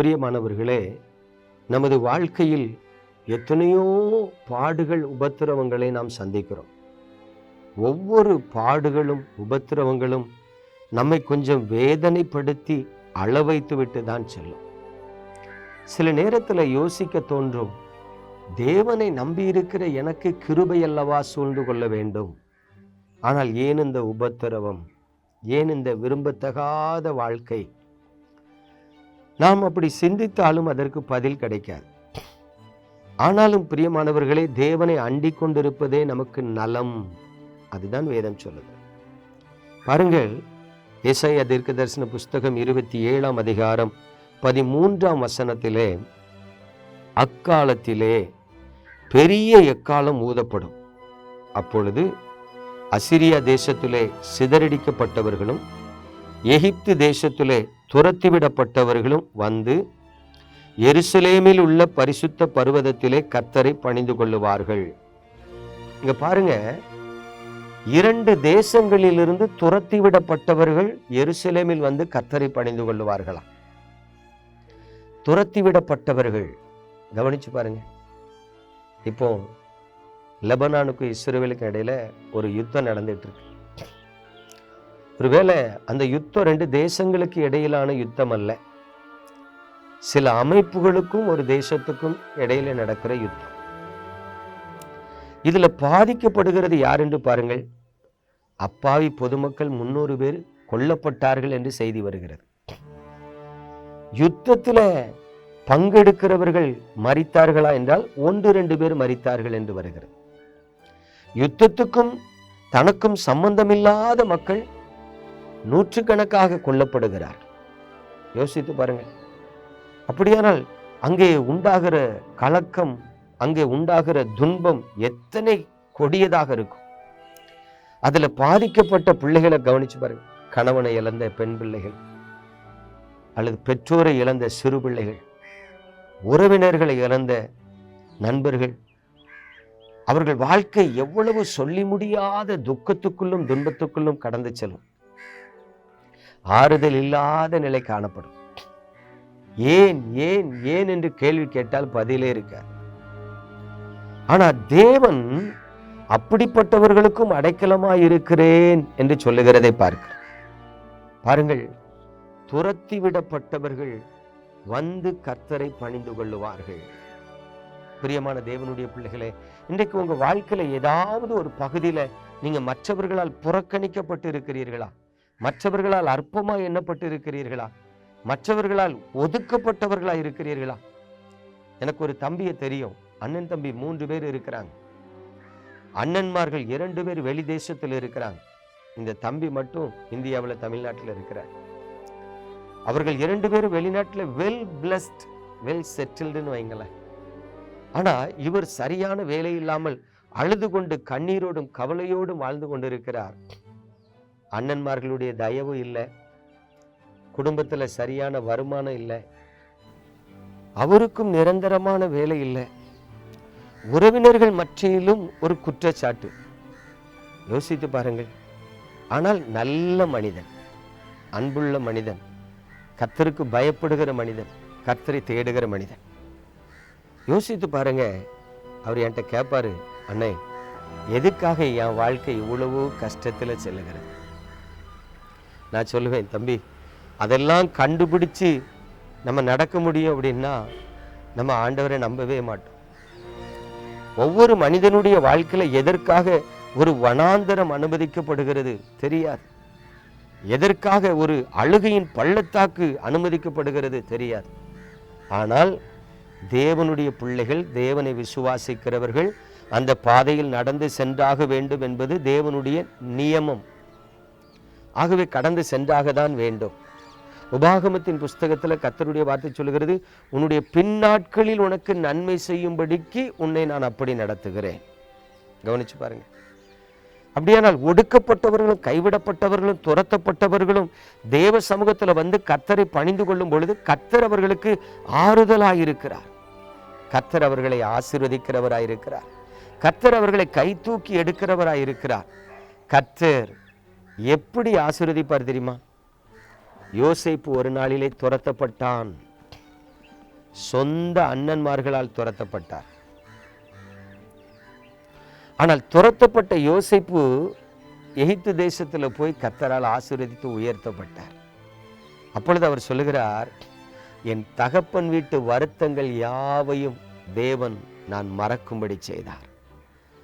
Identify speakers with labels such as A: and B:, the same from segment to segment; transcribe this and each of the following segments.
A: பிரியமானவர்களே நமது வாழ்க்கையில் எத்தனையோ பாடுகள் உபத்திரவங்களை நாம் சந்திக்கிறோம். ஒவ்வொரு பாடுகளும் உபத்திரவங்களும் நம்மை கொஞ்சம் வேதனைப்படுத்தி அளவைத்து விட்டு தான் செல்லும். சில நேரத்தில் யோசிக்க தோன்றும் தேவனை நம்பியிருக்கிற எனக்கு கிருபை அல்லவா? சூழ்ந்து கொள்ள வேண்டும். ஆனால் ஏன் இந்த உபத்திரவம்? ஏன் இந்த விரும்பத்தகாத வாழ்க்கை? நாம் அப்படி சிந்தித்தாலும் அதற்கு பதில் கிடைக்காது. ஆனாலும் பிரியமானவர்களே தேவனை அண்டிக் கொண்டிருப்பதே நமக்கு நலம். அதுதான் வேதம் சொல்லுது. பாருங்கள் இசைய தீர்க்க தரிசன புஸ்தகம் இருபத்தி ஏழாம் அதிகாரம் பதிமூன்றாம் வசனத்திலே அக்காலத்திலே பெரிய எக்காலம் ஊதப்படும். அப்பொழுது அசிரியா தேசத்திலே சிதறடிக்கப்பட்டவர்களும் எகிப்து தேசத்திலே துரத்திவிடப்பட்டவர்களும் வந்து எருசலேமில் உள்ள பரிசுத்த பருவதத்திலே கத்தரை பணிந்து கொள்ளுவார்கள். இங்க பாருங்க இரண்டு தேசங்களிலிருந்து துரத்திவிடப்பட்டவர்கள் எருசலேமில் வந்து கத்தரை பணிந்து கொள்ளுவார்களாம் துரத்திவிடப்பட்டவர்கள். கவனிச்சு பாருங்க. இப்போ லெபனானுக்கும் இஸ்ரேலுக்கும் இடையில ஒரு யுத்தம் நடந்துட்டு இருக்கு. ஒருவேளை அந்த யுத்தம் ரெண்டு தேசங்களுக்கு இடையிலான யுத்தம் அல்ல. சில அமைப்புகளுக்கும் ஒரு தேசத்துக்கும் இடையில நடக்கிற யுத்தம். இதுல பாதிக்கப்படுகிறது யார் என்று பாருங்கள். அப்பாவி பொதுமக்கள் முன்னூறு பேர் கொல்லப்பட்டார்கள் என்று செய்தி வருகிறது. யுத்தத்துல பங்கெடுக்கிறவர்கள் மறித்தார்களா என்றால் ஒன்று ரெண்டு பேர் மறித்தார்கள் என்று வருகிறது. யுத்தத்துக்கும் தனக்கும் சம்பந்தமில்லாத மக்கள் நூற்றுக்கணக்காக கொல்லப்படுகிறார். யோசித்து பாருங்கள். அப்படியானால் அங்கே உண்டாகிற கலக்கம் அங்கே உண்டாகிற துன்பம் எத்தனை கொடியதாக இருக்கும். அதுல பாதிக்கப்பட்ட பிள்ளைகளை கவனிச்சு பாருங்க கணவனை இழந்த பெண் பிள்ளைகள் அல்லது பெற்றோரை இழந்த சிறு பிள்ளைகள் உறவினர்களை இழந்த நண்பர்கள் அவர்கள் வாழ்க்கை எவ்வளவு சொல்லி முடியாத துக்கத்துக்குள்ளும் துன்பத்துக்குள்ளும் கடந்து செல்லும். ஆறுதல் இல்லாத நிலை காணப்படும். ஏன் ஏன் ஏன் என்று கேள்வி கேட்டால் பதிலே இருக்காது. ஆனா தேவன் அப்படிப்பட்டவர்களுக்கும் அடைக்கலமா இருக்கிறேன் என்று சொல்லுகிறதை பார்க்க. பாருங்கள் துரத்தி விடப்பட்டவர்கள் வந்து கர்த்தரை பணிந்து கொள்ளுவார்கள். பிரியமான தேவனுடைய பிள்ளைகளே இன்றைக்கு உங்க வாழ்க்கையில ஏதாவது ஒரு பகுதியில நீங்க மற்றவர்களால் புறக்கணிக்கப்பட்டு இருக்கிறீர்களா மற்றவர்களால் அற்பமாக எண்ணப்பட்டு இருக்கிறீர்களா மற்றவர்களால் ஒதுக்கப்பட்டவர்களா இருக்கிறீர்களா? எனக்கு ஒரு தம்பியை தெரியும். அண்ணன் தம்பி மூன்று பேர் இருக்கிறாங்க. அண்ணன்மார்கள் இரண்டு பேர் வெளி தேசத்தில் இருக்கிறாங்க. இந்த தம்பி மட்டும் இந்தியாவில் தமிழ்நாட்டில் இருக்கிறார். அவர்கள் இரண்டு பேரும் வெளிநாட்டில் வெல் பிளஸ்ட் வெல் செட்டில்டுன்னு வைங்களேன். ஆனா இவர் சரியான வேலை இல்லாமல் அழுது கொண்டு கண்ணீரோடும் கவலையோடும் வாழ்ந்து கொண்டிருக்கிறார். அண்ணன்மார்களுடைய தயவு இல்லை. குடும்பத்துல சரியான வருமானம் இல்லை. அவருக்கும் நிரந்தரமான வேலை இல்லை. உறவினர்கள் மற்றிலும் ஒரு குற்றச்சாட்டு. யோசித்து பாருங்கள். ஆனால் நல்ல மனிதன் அன்புள்ள மனிதன் கத்தருக்கு பயப்படுகிற மனிதன் கர்த்தரை தேடுகிற மனிதன். யோசித்து பாருங்க. அவர் என்கிட்ட கேட்பாரு அண்ணே எதுக்காக என் வாழ்க்கை இவ்வளவோ கஷ்டத்தில் செல்லுகிறது? நான் சொல்லுவேன் தம்பி அதெல்லாம் கண்டுபிடிச்சு நம்ம நடக்க முடியும் அப்படின்னா நம்ம ஆண்டவரை நம்பவே மாட்டோம். ஒவ்வொரு மனிதனுடைய வாழ்க்கையில் எதற்காக ஒரு வனாந்தரம் அனுமதிக்கப்படுகிறது தெரியாது. எதற்காக ஒரு அழுகையின் பள்ளத்தாக்கு அனுமதிக்கப்படுகிறது தெரியாது. ஆனால் தேவனுடைய பிள்ளைகள் தேவனை விசுவாசிக்கிறவர்கள் அந்த பாதையில் நடந்து சென்றாக வேண்டும் என்பது தேவனுடைய நியமம். ஆகவே கடந்து சென்றாக தான் வேண்டும். உபாகமத்தின் புஸ்தகத்தில் கத்தருடைய வார்த்தை சொல்கிறது உன்னுடைய பின்னாட்களில் உனக்கு நன்மை செய்யும்படிக்கு உன்னை நான் அப்படி நடத்துகிறேன். கவனிச்சு பாருங்க. அப்படியானால் ஒடுக்கப்பட்டவர்களும் கைவிடப்பட்டவர்களும் துரத்தப்பட்டவர்களும் தேவ சமூகத்தில் வந்து கத்தரை பணிந்து கொள்ளும் பொழுது கத்தர் அவர்களுக்கு ஆறுதலாக இருக்கிறார் கத்தர் அவர்களை ஆசீர்வதிக்கிறவராயிருக்கிறார். கத்தர் அவர்களை கை தூக்கி எடுக்கிறவராயிருக்கிறார். கத்தர் எப்படி ஆசிர்வதிப்பார் தெரியுமா? யோசைப்பு ஒரு நாளிலே துரத்தப்பட்டான். சொந்த அண்ணன்மார்களால் துரத்தப்பட்டார். ஆனால் துரத்தப்பட்ட யோசைப்பு எகிப்து தேசத்தில் போய் கத்தரால் ஆசீர்வதித்து உயர்த்தப்பட்டார். அப்பொழுது அவர் சொல்லுகிறார் என் தகப்பன் வீட்டு வருத்தங்கள் யாவையும் தேவன் நான் மறக்கும்படி செய்தார்.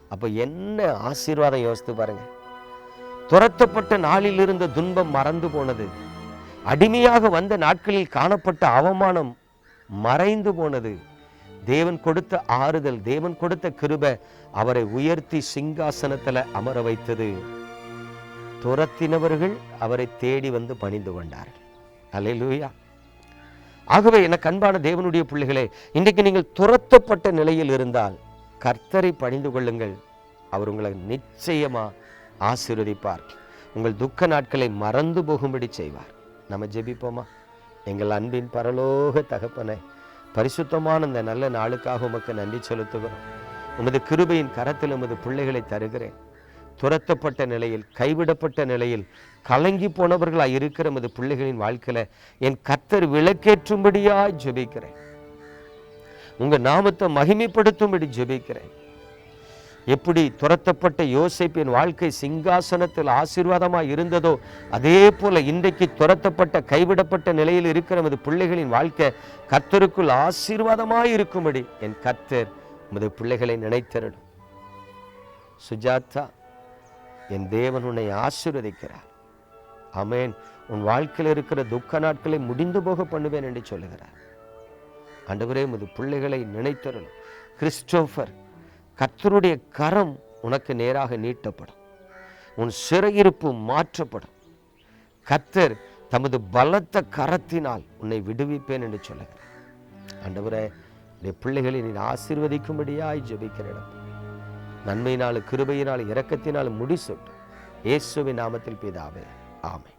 A: அப்போ என்ன ஆசீர்வாதம் யோசித்து பாருங்க. துரத்தப்பட்ட நாளில் இருந்த துன்பம் மறந்து போனது. அடிமையாக வந்த நாட்களில் காணப்பட்ட அவமானம் மறைந்து போனது. தேவன் கொடுத்த ஆறுதல் தேவன் கொடுத்த கிருப அவரை உயர்த்தி சிங்காசனத்தில் அமர வைத்தது. துரத்தினவர்கள் அவரை தேடி வந்து பணிந்து கொண்டார்கள். அல்லேலூயா ஆகவே எனக்கு அன்பான தேவனுடைய பிள்ளைகளே இன்றைக்கு நீங்கள் துரத்தப்பட்ட நிலையில் இருந்தால் கர்த்தரை பணிந்து கொள்ளுங்கள். அவர் உங்களை நிச்சயமா ஆசீர்வதிப்பார். உங்கள் துக்க நாட்களை மறந்து போகும்படி செய்வார். நம்ம ஜெபிப்போமா? எங்கள் அன்பின் பரலோக தகப்பனை பரிசுத்தமான இந்த நல்ல நாளுக்காக உமக்கு நன்றி செலுத்துகிறோம். உமது கிருபையின் கரத்தில் உமது பிள்ளைகளை தருகிறேன். துரத்தப்பட்ட நிலையில் கைவிடப்பட்ட நிலையில் கலங்கி போனவர்களாக இருக்கிற உமது பிள்ளைகளின் வாழ்க்கையில என் கத்தர் விளக்கேற்றும்படியாய் ஜெபிக்கிறேன். உங்க நாமத்தை மகிமைப்படுத்தும்படி ஜெபிக்கிறேன். எப்படி துரத்தப்பட்ட யோசிப்பின் வாழ்க்கை சிங்காசனத்தில் ஆசீர்வாதமாக இருந்ததோ அதே போல இன்றைக்கு துரத்தப்பட்ட கைவிடப்பட்ட நிலையில் இருக்கிற நமது பிள்ளைகளின் வாழ்க்கை கத்தருக்குள் ஆசீர்வாதமாய் இருக்கும்படி என் கத்தர் நமது பிள்ளைகளை நினைத்தருடும் சுஜாதா என் தேவன் உன்னை ஆசீர்வதிக்கிறார். அமேன் உன் வாழ்க்கையில் இருக்கிற துக்க நாட்களை முடிந்து போக பண்ணுவேன் என்று சொல்லுகிறார். ஆண்டவரே உமது பிள்ளைகளை நினைத்தருளும். கிறிஸ்டோஃபர் கர்த்தருடைய கரம் உனக்கு நேராக நீட்டப்படும். உன் சிறையிருப்பு மாற்றப்படும். கத்தர் தமது பலத்த கரத்தினால் உன்னை விடுவிப்பேன் என்று சொல்லுகிறார். ஆண்டவரே என் பிள்ளைகளை நீ ஆசீர்வதிக்கும்படியாய் ஜெபிக்கிறேன் நன்மையினால் கிருபையினால் இரக்கத்தினால் முடிசொட்டு இயேசுவின் நாமத்தில் பிதாவே ஆமை